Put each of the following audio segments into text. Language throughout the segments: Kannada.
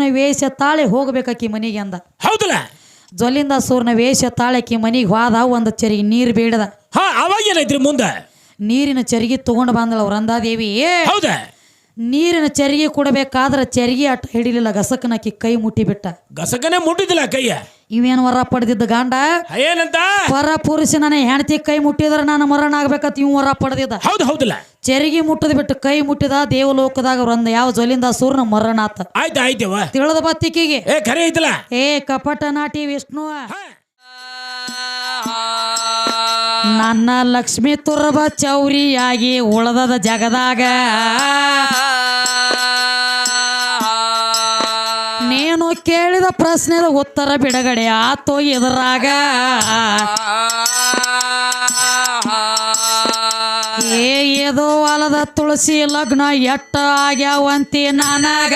ಸೂರ್ನ ವೇಷ ತಾಳೆ ಹೋಗ್ಬೇಕಾಕಿ ಮನೆಗೆ ಅಂದ. ಹೌದಲ್ಲ? ಜೊಲ್ಲಿಂದ ಸೂರ್ನ ವೇಷ ತಾಳಕಿ ಮನೆಗೆ ಹೋದ ಒಂದು ಚರಿಗೆ ನೀರು ಬೇಡದ ಹಾ ಅವಾಗ ಏನೈತ್ರಿ ಮುಂದೆ? ನೀರಿನ ಚರಿಗೆ ತಗೊಂಡು ಬಂದಳ ವೃಂದಾದೇವಿ ಹೌದಾ? ನೀರಿನ ಚರಿಗೆ ಕೊಡಬೇಕಾದ್ರ ಚರಿಗೆ ಅಟ್ ಹಿಡಿಲಿಲ್ಲ ಗಸಕನಕಿ ಕೈ ಮುಟ್ಟಿಬಿಟ್ಟ. ಗಸಕನೆ ಮುಟ್ಟಿದಿಲ್ಲ ಕೈಯ? ಇವೇನು ವರ ಪಡೆದಿದ್ದ ಗಾಂಡ? ಏನಂತ? ಪರ ಪುರುಷ ನನ್ನ ಹೆಂಡತಿ ಕೈ ಮುಟ್ಟಿದ್ರೆ ನಾನು ಮರಣ ಆಗ್ಬೇಕಂತ ಇವ್ ವರ ಪಡೆದಿದ್ದ. ಹೌದು ಹೌದಲ್ಲ? ಚರಿಗೆ ಮುಟ್ಟದ ಬಿಟ್ಟು ಕೈ ಮುಟ್ಟಿದ ದೇವಲೋಕದಾಗ ಒಂದ್ ಯಾವ ಜೊಲಿಂದ ಸೂರ್ನ ಮರಣ ಆತ ಆಯ್ತು ಆಯ್ತವ ತಿಳಿದ ಬತ್ತಿಕಿಗೆ. ಏ ಖರೆ ಐತಲ್ಲ? ಏ ಕಪಟ ನಾಟಿ ವಿಷ್ಣು. ನನ್ನ ಲಕ್ಷ್ಮಿ ತುರ್ಬ ಚೌರಿಯಾಗಿ ಉಳದದ ಜಗದಾಗ. ನೀನು ಕೇಳಿದ ಪ್ರಶ್ನೆದ ಉತ್ತರ ಬಿಡುಗಡೆ ಆತೋ ಎದುರಾಗ. ಏ, ಏದೋ ಹೊಲದ ತುಳಸಿ ಲಗ್ನ ಎಟ್ಟ ಆಗ್ಯಾವಂತಿ ನನಗ.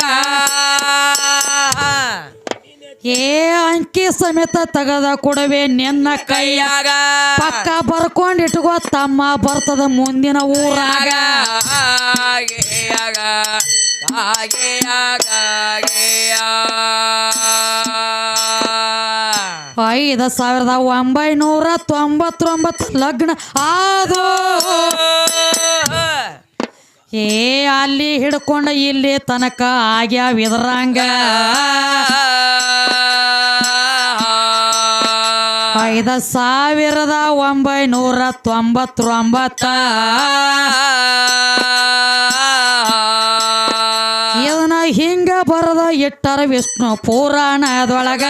ಏ, ಅಂಕಿ ಸಮೇತ ತಗದ ಕೊಡವೆ ನಿನ್ನ ಕೈಯಾಗ. ಪಕ್ಕ ಬರ್ಕೊಂಡ್ ಇಟ್ಕೋ, ತಮ್ಮ ಬರ್ತದ ಮುಂದಿನ ಊರಾಗ. ಐದು ಸಾವಿರದ ಒಂಬೈನೂರ ತೊಂಬತ್ತೊಂಬತ್ತು ಲಗ್ನ ಆದು. ಏ, ಅಲ್ಲಿ ಹಿಡ್ಕೊಂಡ ಇಲ್ಲಿ ತನಕ ಆಗ್ಯಾವ ಇದ್ರಂಗ ಐದು ಸಾವಿರದ ಒಂಬೈನೂರ ತೊಂಬತ್ತೊಂಬತ್ತ. ಹಿಂಗ ಬರದ ಇಟ್ಟರ ವಿಷ್ಣು ಪುರಾಣದೊಳಗ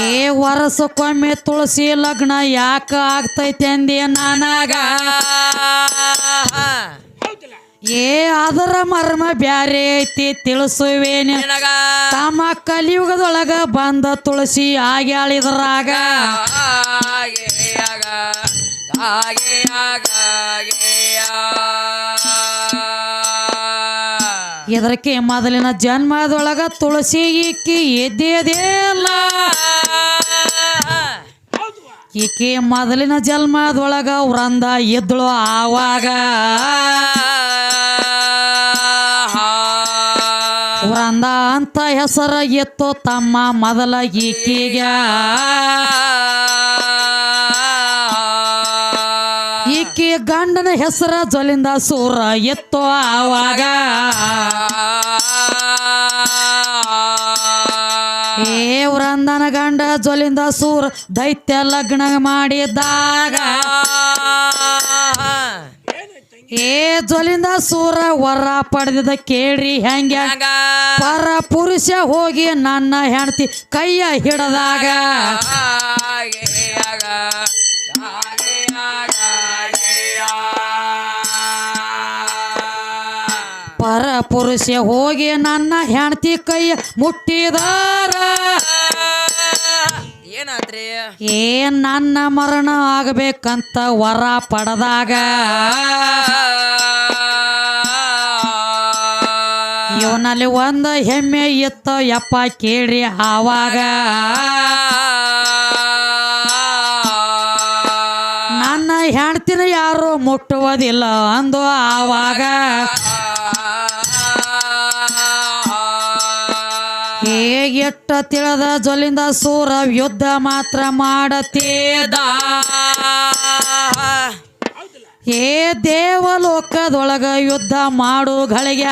ಏ ವರ್ಷಕ್ಕೊಮ್ಮೆ ತುಳಸಿ ಲಗ್ನ ಯಾಕ ಆಗ್ತೈತೆ ಅಂದಿ ನನಗ. ಏ ಅದರ ಮರ್ಮ ಬ್ಯಾರೆ ಐತಿ ತಿಳಿಸುವೇನೆ. ತಮ್ಮ ಕಲಿಯುಗದೊಳಗ ಬಂದ ತುಳಸಿ ಆಗ್ಯಾಳಿದ್ರಾಗ. ಇದಕ್ಕೆ ಮೊದಲಿನ ಜನ್ಮದೊಳಗ ತುಳಸಿ ಈಕಿ ಎದ್ದೇದಿಲ್ಲ ಈಕೆ ಮೊದಲಿನ ಜನ್ಮದೊಳಗ ವೃಂದ ಎದ್ದಳು ಆವಾಗ. ವೃಂದ ಅಂತ ಹೆಸರ ಎತ್ತು ತಮ್ಮ ಮೊದಲ ಈಕಿಗ. ಗಂಡನ ಹೆಸರ ಜೊಲಿಂದ ಸೂರ ಎತ್ತೋ ಆವಾಗ. ಏ ವೃಂದನ ಗಂಡ ಜೊಲಿಂದ ಸೂರ ದೈತ್ಯ ಲಗ್ನ ಮಾಡಿದಾಗ ಏ ಜೊಲಿಂದ ಸೂರ ವರ ಪಡೆದಿದ ಕೇಳ್ರಿ ಹೆಂಗ? ಪರ ಪುರುಷ ಹೋಗಿ ನನ್ನ ಹೆಂಡತಿ ಕೈಯ ಹಿಡದಾಗ. ಪುರುಷ ಹೋಗಿ ನನ್ನ ಹೆಂಡತಿ ಕೈ ಮುಟ್ಟಿದಾರ. ಏನಾದ್ರೆ? ಏನ್ ನನ್ನ ಮರಣ ಆಗ್ಬೇಕಂತ ವರ ಪಡೆದಾಗ? ಇವನಲ್ಲಿ ಒಂದು ಹೆಮ್ಮೆ ಇತ್ತು ಯಪ್ಪ ಕೇಳ್ರಿ ಆವಾಗ. ನನ್ನ ಹೆಂಡ್ತಿನ ಯಾರು ಮುಟ್ಟುವುದಿಲ್ಲ ಅಂದು ಆವಾಗ. ಹೇಗೆಟ್ಟ ತಿಳದ ಜೊಲಿಂದ ಸೂರ ಯುದ್ಧ ಮಾತ್ರ ಮಾಡತೇದ. ಏ ದೇವಲೋಕದೊಳಗ ಯುದ್ಧ ಮಾಡು ಗಳಿಗ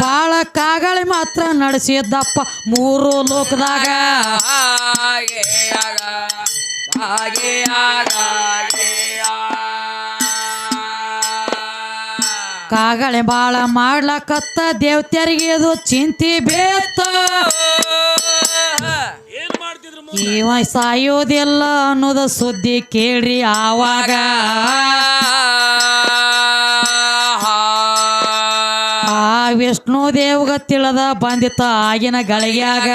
ಬಾಳ ಕಾಗಳಿ ಮಾತ್ರ ನಡೆಸಿದ್ದಪ್ಪ ಮೂರು ಲೋಕದಾಗ. ಕಾಗಳೆ ಬಾಳ ಮಾಡ್ಲಕತ್ತ ದೇವತ್ಯರಿಗೆ ಇದು ಚಿಂತಿ ಬೇತ. ಸಾಯೋದೆಲ್ಲ ಸಾಯೋದಿಲ್ಲ ಅನ್ನೋದ ಸುದ್ದಿ ಕೇಳ್ರಿ ಆವಾಗ. ಆ ವಿಷ್ಣು ದೇವ್ಗ ತಿಳದ ಬಂದಿತ್ತ ಆಗಿನ ಗಳಿಗ್ಯಾಗ.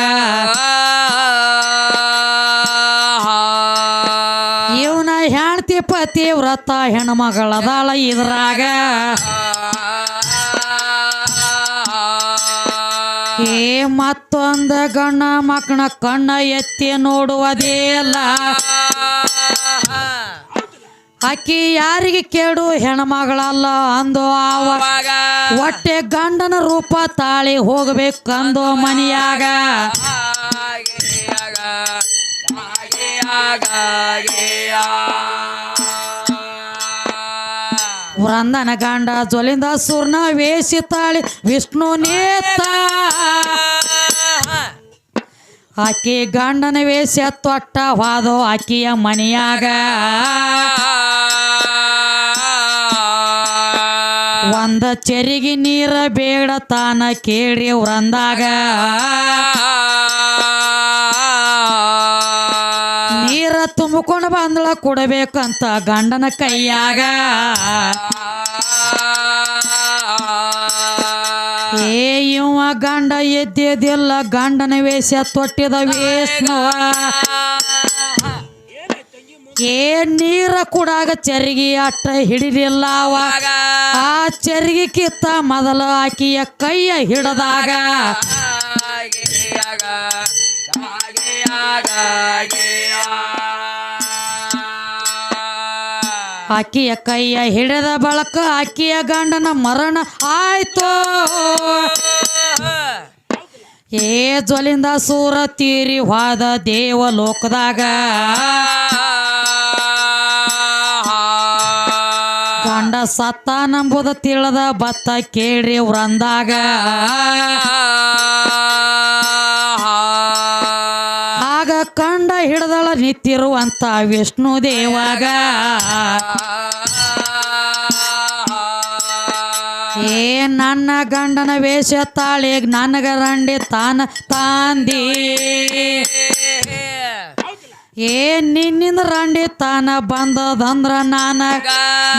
ಇವನ ಹೆಣ್ತಿ ಪತಿ ವ್ರತ ಹೆಣ್ಮಗಳದಾಳ ಇದ್ರಾಗ. ಏ ಮತ್ತೊಂದ ಗಣ ಮಕ್ಕಳ ಕಣ್ಣ ಎತ್ತಿ ನೋಡುವುದೇ ಅಲ್ಲ. ಆಕಿ ಯಾರಿಗೆ ಕೇಡು? ಹೆಣ್ಮಗಳಲ್ಲ ಅಂದು ಅವ ಒಟ್ಟೆ ಗಂಡನ ರೂಪ ತಾಳಿ ಹೋಗ್ಬೇಕಂದು ಮನಿಯಾಗ. ಹಾಗೆಯಾಗ, ವೃಂದನ ಗಂಡ ಜೊಲಿಂದ ಸುರ್ಣ ವೇಷಿ ತಾಳಿ ವಿಷ್ಣು ನೇತ. ಆಕಿ ಗಂಡನ ವೇಷ ತೊಟ್ಟ ವಾದೋ ಆಕಿಯ ಮನೆಯಾಗ. ಒಂದ ಚೆರಿಗೆ ನೀರ ಬೇಡ ತಾನ ಕೇಳಿ ವೃಂದಾಗ. ತುಂಬಿಕೊಂಡು ಬಂದಳ, ಕೊಡಬೇಕಂತ ಗಂಡನ ಕೈಯಾಗ. ಏ, ಇವ ಗಂಡ ಎದ್ದೆದಿಲ್ಲ, ಗಂಡನ ವೇಷ ತೊಟ್ಟಿದ ವೇಷ್ಣವ ಏ, ನೀರ ಕುಡಾಗ ಚರಿಗೆ ಅಟ್ಟ ಹಿಡಿಲಿಲ್ಲ ಆ ಚರಿಗೆ ಕಿತ್ತ ಮೊದಲು ಆಕಿಯ ಕೈಯ ಹಿಡದಾಗ. ಆಕಿಯ ಕೈಯ ಹಿಡಿದ ಬಳಕ ಆಕಿಯ ಗಂಡನ ಮರಣ ಆಯ್ತು. ಏ ಜ್ವಲಿಂದ ಸೂರ ತೀರಿ ಹೋದ ದೇವ ಲೋಕದಾಗ. ಗಂಡ ಸತ್ತ ನಂಬುದ ತಿಳಿದ ಬತ್ತ ಕೇಳ್ರಿ ವ್ರಂದಾಗ ಹಿಡ್ದಳ ನಿಂತಿರುವಂತ ವಿಷ್ಣು ದೇವಾಗ ಏ ನನ್ನ ಗಂಡನ ವೇಷ ತಾಳೆ, ನನಗ ರಂಡಿ ತಾನ ತಾಂದಿ ಏ ನಿನ್ನಿಂದ ರಂಡಿ ತಾನ ಬಂದದಂದ್ರ ನಾನ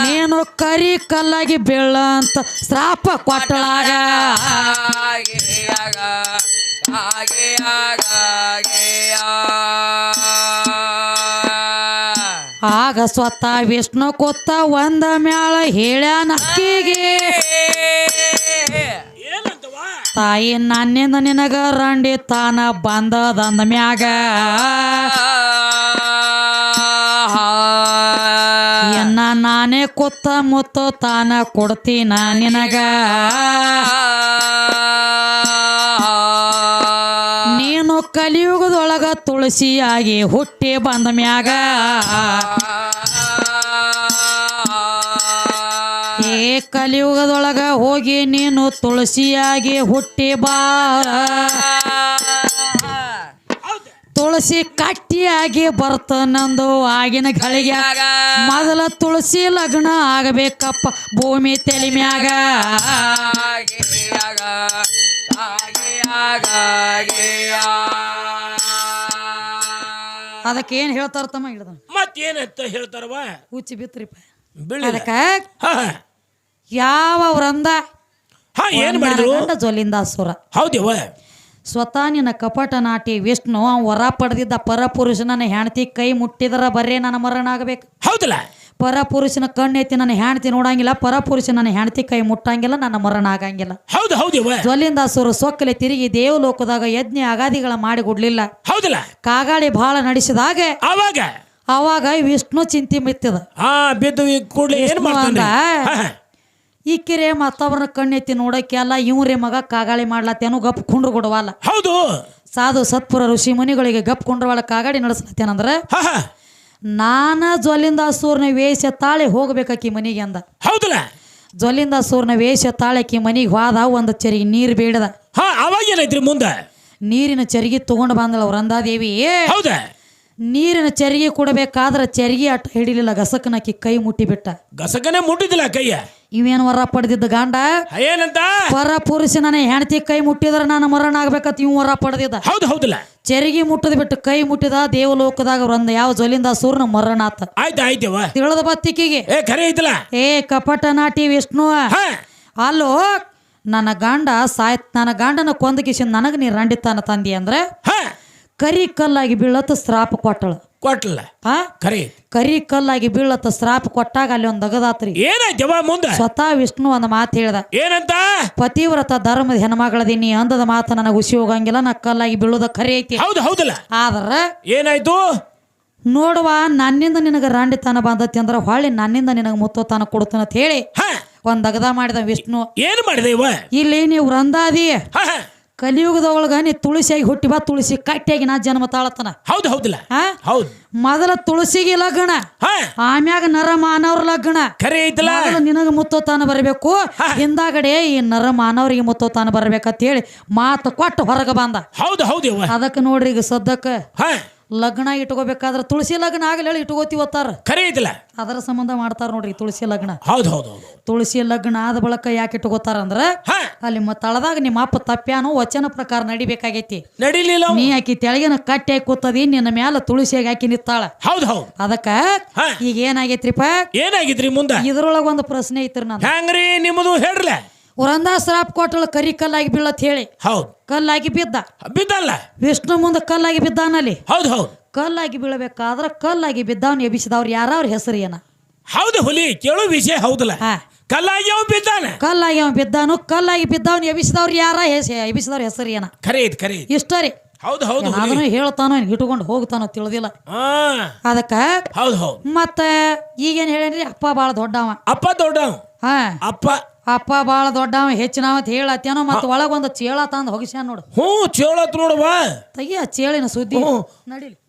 ನೀನು ಕರಿ ಕಲ್ಲಾಗಿ ಬೀಳಂತ ಶ್ರಾಪ ಕೊಟ್ಟಳಾಗ. ಆಗ ಸ್ವತಃ ವಿಷ್ಣು ಕೊತ್ತ ಒಂದ ಮ್ಯಾಳ ಹೇಳ್ಯಾನ ಅಕ್ಕಿಗೆ. ತಾಯಿ ನನ್ನಿಂದ ನಿನಗ ರಂಡಿ ತಾನ ಬಂದದಂದ ಮ್ಯಾಗ. ಎನ್ನ ನಾನೇ ಕೊತ್ತ ಮುತ್ತು ತಾನ ಕೊಡ್ತೀನ ನಿನಗ. ಕಲಿಯುಗದೊಳಗ ತುಳಸಿಯಾಗಿ ಹುಟ್ಟಿ ಬಂದ ಮ್ಯಾಗ. ಏ ಕಲಿಯುಗದೊಳಗ ಹೋಗಿ ನೀನು ತುಳಸಿಯಾಗಿ ಹುಟ್ಟಿ ಬಾ. ತುಳಸಿ ಕಟ್ಟಿಯಾಗಿ ಬರ್ತ ನಂದು ಆಗಿನ ಗಳಿಗೆ ಮೊದಲ ತುಳಸಿ ಲಗ್ನ ಆಗಬೇಕಪ್ಪ ಭೂಮಿ ತಲೆ ಅದಕ್ಕೆ ಏನ್ ಹೇಳ್ತಾರ ತಮ್ಮ ಹಿಡ್ದ? ಮತ್ತೇನಂತ ಹೇಳ್ತಾರವ ಹುಚ್ಚಿ ಬಿತ್ರಿಪ್ಪ ಅದಕ್ಕ ಯಾವ ವೃಂದ? ಹಾ ಏನ್ ಮಾಡಿದ್ರು? ಗಂಡ ಜೊಲಿಂದ ಸುರ ಹೌದೇವ ಸ್ವತಃ ನಿನ್ನ ಕಪಟ ನಾಟಿ ವಿಷ್ಣು ವರ ಪಡೆದಿದ್ದ ಪರಪುರುಷನ ಹೆಂಡತಿ ಕೈ ಮುಟ್ಟಿದರ ಬರೇ ನನ್ನ ಮರಣ ಆಗಬೇಕು ಹೌದಲ್ಲ? ಪರಪುರುಷನ ಕಣ್ಣೆತ್ತಿ ನನ್ನ ಹೆಂಡತಿ ನೋಡಂಗಿಲ್ಲ ಪರಪುರುಷ ನನ್ನ ಹೆಂಡತಿ ಕೈ ಮುಟ್ಟಂಗಿಲ್ಲ ನನ್ನ ಮರಣ ಆಗಂಗಿಲ್ಲ ಹೌದು ಹೌದು ಜ್ವಲಿಂದಾಸುರು ಸೊಕ್ಕಲೆ ತಿರುಗಿ ದೇವಲೋಕದಾಗ ಯಜ್ಞ ಅಗಾದಿಗಳ ಮಾಡಿ ಕೊಡ್ಲಿಲ್ಲ. ಹೌದಲ್ಲ. ಕಾಗಾಳಿ ಬಹಳ ನಡೆಸಿದಾಗ ಅವಾಗ? ಅವಾಗ ವಿಷ್ಣು ಚಿಂತೆ ಮಿತ್ತದ. ಈಕಿರೆ ಮತ್ತೊಬ್ಬರ ಕಣ್ಣೆತ್ತಿ ನೋಡಕ್ಕೆಲ್ಲ ಇವ್ರೆ ಮಗ ಕಾಗಾಳಿ ಮಾಡ್ಲತ್ತೇನು ಗಪ್ ಕುಂಡ್ರು ಕೊಡವಲ್ಲ. ಹೌದು. ಸಾಧು ಸತ್ಪುರ ಋಷಿ ಮುನಿಗಳಿಗೆ ಗಪ್ ಕುಂಡ್ರವಾಳ ಕಾಗಾಡಿ ನಡೆಸ್ಲತ್ತೇನಂದ್ರ ಹಾ ಜ್ವಲಿಂದ ಸೂರ್ನ ವೇಷ ತಾಳಿ ಹೋಗ್ಬೇಕಾಕಿ ಮನಿಗೆ ಅಂದ. ಹೌದಲ್ಲ? ಜ್ವಲಿಂದಾಸೂರ್ನ ವೇಷ ತಾಳಕಿ ಮನಿಗೆ ಹೋದ ಒಂದು ಚರಿಗೆ ನೀರು ಬೇಡದ ಹಾ ಅವಾಗ ಏನೈತ್ರಿ ಮುಂದ? ನೀರಿನ ಚರಿಗೆ ತಗೊಂಡು ಬಂದಳ ವೃಂದಾದೇವಿ ಹೌದ? ನೀರಿನ ಚರಿಗೆ ಕೊಡಬೇಕಾದ್ರೆ ಚರಿಗೆ ಅಟ್ಟ ಹಿಡಿಲಿಲ್ಲ ಗಸಕನಕ್ಕಿ ಕೈ ಮುಟ್ಟಿಬಿಟ್ಟ. ಗಸಕನೇ ಮುಟ್ಟಿದಿಲ್ಲ ಕೈಯ? ಇವೇನು ವರ ಪಡೆದಿದ್ದ ಗಂಡ? ಏನಂತ? ಪರ ಪುರುಷ ನನ್ನ ಹೆಂಡತಿ ಕೈ ಮುಟ್ಟಿದ್ರೆ ನಾನು ಮರಣ ಆಗ್ಬೇಕಂತ ಇವ್ ವರ ಪಡೆದಿದ್ದ. ಹೌದು ಹೌದಲ್ಲ? ಚರಿಗೆ ಮುಟ್ಟದ ಬಿಟ್ಟು ಕೈ ಮುಟ್ಟಿದ ದೇವಲೋಕದಾಗ ಒಂದ್ ಯಾವ ಜೊಲಿಂದ ಸೂರ್ನ ಮರಣಾತ ಆಯ್ತು ಆಯ್ತವ ತಿಳಿದ ಬತ್ತಿಕಿಗೆ ಏ ಖರೆ ಐತಲ್ಲ? ಏ ಕಪಟ ನಾಟಿ ವಿಷ್ಣು. ಅಲ್ಲೋ ನನ್ನ ಗಂಡ ಸಾಯ್ ನನ್ನ ಗಂಡನ ಕೊಂದಗಿಸಿ ನನಗೆ ನೀ ರಂಡಿತಾನ ತಂದಿ ಅಂದ್ರೆ ಕರಿ ಕಲ್ಲಾಗಿ ಬೀಳತ್ತ ಸ್ರಾಪ ಕೊಟ್ಟಳು. ಕೊಟ್ಲ. ಹಾ? ಕರಿ. ಕರಿ ಕಲ್ಲಾಗಿ ಬೀಳತ್ತ ಸ್ರಾಪ ಕೊಟ್ಟಾಗ ಅಲ್ಲಿ ಒಂದು ದಗದಾತ್ರಿ ಯವ್ವ ಮುಂದೆ? ಸ್ವತಃ ವಿಷ್ಣು ಒಂದು ಮಾತು ಹೇಳ್ದ. ಏನಂತ? ಪತಿವ್ರತ ಧರ್ಮದ ಹೆಣ್ಮಗಳದೀನಿ ಅಂದದ ಮಾತು ನನಗೆ ಹುಸಿ ಹೋಗಂಗಿಲ್ಲ ನಾ ಕಲ್ಲಾಗಿ ಬೀಳೋದ ಕರಿ ಐತಿ. ಹೌದು ಹೌದಲ್ಲ? ಆದ್ರ ಏನಾಯ್ತು? ನೋಡುವ ನನ್ನಿಂದ ನಿನಗೆ ರಾಂಡಿತನ ಬಂದತಿ ಅಂದ್ರೆ ಹೊಳ್ಳಿ ನನ್ನಿಂದ ನಿನಗೆ ಮುತ್ತೋತನ ಕೊಡ್ತಾನ ಅಂತ ಹೇಳಿ. ಹ. ಒಂದ್ ಅಗದ ಮಾಡಿದ ವಿಷ್ಣು. ಏನು ಮಾಡಿದೆ ಇವ? ಇಲ್ಲಿ ನೀವು ರಂದಾದಿ ಹ ಹ. ಕಲಿಯುಗದೊಳಗ ನೀ ತುಳಸಿಯಾಗಿ ಹುಟ್ಟಿ ಬಾ ತುಳಸಿ ಕಟ್ಟಿಯಾಗಿ ನಾ ಜನ್ಮ ತಾಳತನ ಹೌದು ಹೌದಿಲ್ಲ. ಹೌದು. ಮೊದಲ ತುಳಸಿಗೆ ಲಗ್ನ ಹ. ಆಮ್ಯಾಗ ನರ ಮಾನವ್ರ ಲಗ್ನ. ಖರೆ ಐತಲ್ಲ? ಮೊದಲು ನಿನಗೆ ಮುತ್ತೋತಾನ ಬರಬೇಕು ಹಿಂದಾಗಡೆ ಈ ನರ ಮಾನವರಿಗೆ ಮುತ್ತೋತಾನ ಬರ್ಬೇಕಂತ ಹೇಳಿ ಮಾತು ಕೊಟ್ಟು ಹೊರಗೆ ಬಂದ. ಹೌದು ಹೌದು ಅದಕ್ಕೆ ನೋಡ್ರಿ ಈಗ ಸದ್ಯಕ್ಕೆ ಹ. ಲಗ್ನ ಇಟ್ಕೋಬೇಕಾದ್ರೆ ತುಳಸಿ ಲಗ್ನ ಆಗಲಿ ಹೇಳಿ ಇಟ್ಕೋತೀವತ್ತಾರ ಖರೆ ಇದಿಲ್ಲ ಅದರ ಸಂಬಂಧ ಮಾಡ್ತಾರ ನೋಡ್ರಿ ತುಳಸಿ ಲಗ್ನ. ಹೌದು ಹೌದು ಹೌದು ತುಳಸಿ ಲಗ್ನ ಆದ ಬಳಕ ಯಾಕೆ ಇಟ್ಕೋತಾರ ಅಂದ್ರೆ ಹ. ಅಲ್ಲಿ ಮ ತಳದಾಗ ನಿಮ್ಮ ಅಪ್ಪ ತಪ್ಪ್ಯಾನು ವಚನ ಪ್ರಕಾರ ನಡಿಬೇಕಾಗೈತಿ. ನಡಿಲಿಲ್ಲ ನೀ ಆಕಿ ತೆಳಗಿನ ಕಟ್ಟಿ ಹಾಕಿ ಕೂತದಿ ನಿನ್ನ ಮ್ಯಾಲ ತುಳಸಿಯಾಗಿ ಹಾಕಿ ನಿತ್ತಾಳ ಹೌದು ಹೌದು. ಅದಕ್ಕ ಹಾ. ಈಗ ಏನಾಗೈತ್ರಿಪ್ಪ? ಏನಾಗಿದ್ರಿ ಮುಂದೆ? ಇದ್ರೊಳಗ ಒಂದು ಪ್ರಶ್ನೆ ಐತ್ರಿ ನಾನು. ಹೆಂಗ್ರಿ ನಿಮ್ಮದು ಹೇಳ್ರಲ್ಲ ವರಂದಾ ಶ್ರಾಪ್ ಕೊಟ್ಟಳು ಕರಿ ಕಲ್ಲಾಗಿ ಬೀಳತ್ ಹೇಳಿ. ಹೌದು. ಕಲ್ಲಾಗಿ ಬಿದ್ದ. ಬಿದ್ದಲ್ಲ. ವಿಷ್ಣು ಮುಂದೆ ಕಲ್ಲಾಗಿ ಬಿದ್ದಾನಲ್ಲಿ. ಹೌದು ಹೌದು. ಕಲ್ಲಾಗಿ ಬೀಳಬೇಕಾದ್ರ ಕಲ್ಲಾಗಿ ಬಿದ್ದವನ್ ಎಬಿಸಿದವ್ರು ಯಾರವ್ರ ಹೆಸರು ಏನ ಹೌದು ಹುಲಿ ಕೇಳೋ ವಿಷಯ ಹೌದಲ್ಲ. ಕಲ್ಲಾಗಿ ಅವ ಬಿದ್ದಾನ. ಕಲ್ಲಾಗಿ ಅವನು ಬಿದ್ದಾನು ಕಲ್ಲಾಗಿ ಬಿದ್ದವನ್ ಎಬಿಸಿದವ್ರು ಯಾರ ಎಬ್ಬಿಸಿದವ್ರ ಹೆಸರು ಏನ ಖರೆ ಇದು. ಖರೆ ಇಷ್ಟ ರೀ. ಹೌದು ಹೌದು ಅದನ್ನು ಹೇಳ್ತಾನೋ ಇಟ್ಕೊಂಡು ಹೋಗ್ತಾನೋ ತಿಳಿದಿಲ್ಲ. ಅದಕ್ಕ ಹೌದು ಹೌದು. ಮತ್ತೆ ಈಗೇನು ಹೇಳೇನ್ರಿ ಅಪ್ಪ ಭಾಳ ದೊಡ್ಡವ. ಅಪ್ಪ ದೊಡ್ಡವ. ಅಪ್ಪ. ಅಪ್ಪ ಬಾಳ ದೊಡ್ಡವ ಹೆಚ್ಚಿನವ ಅಂತ ಹೇಳತ್ತೇನೋ ಮತ್ತ ಒಳಗೊಂದು ಚೇಳ ತಂದು ಹೋಗಿಸ್ಯಾನ ನೋಡು. ಹ್ಞೂ ಚೇಳತ್ ನೋಡುವ ಆ ಚೇಳಿನ ಸುದ್ದಿ ನಡಿಲಿ.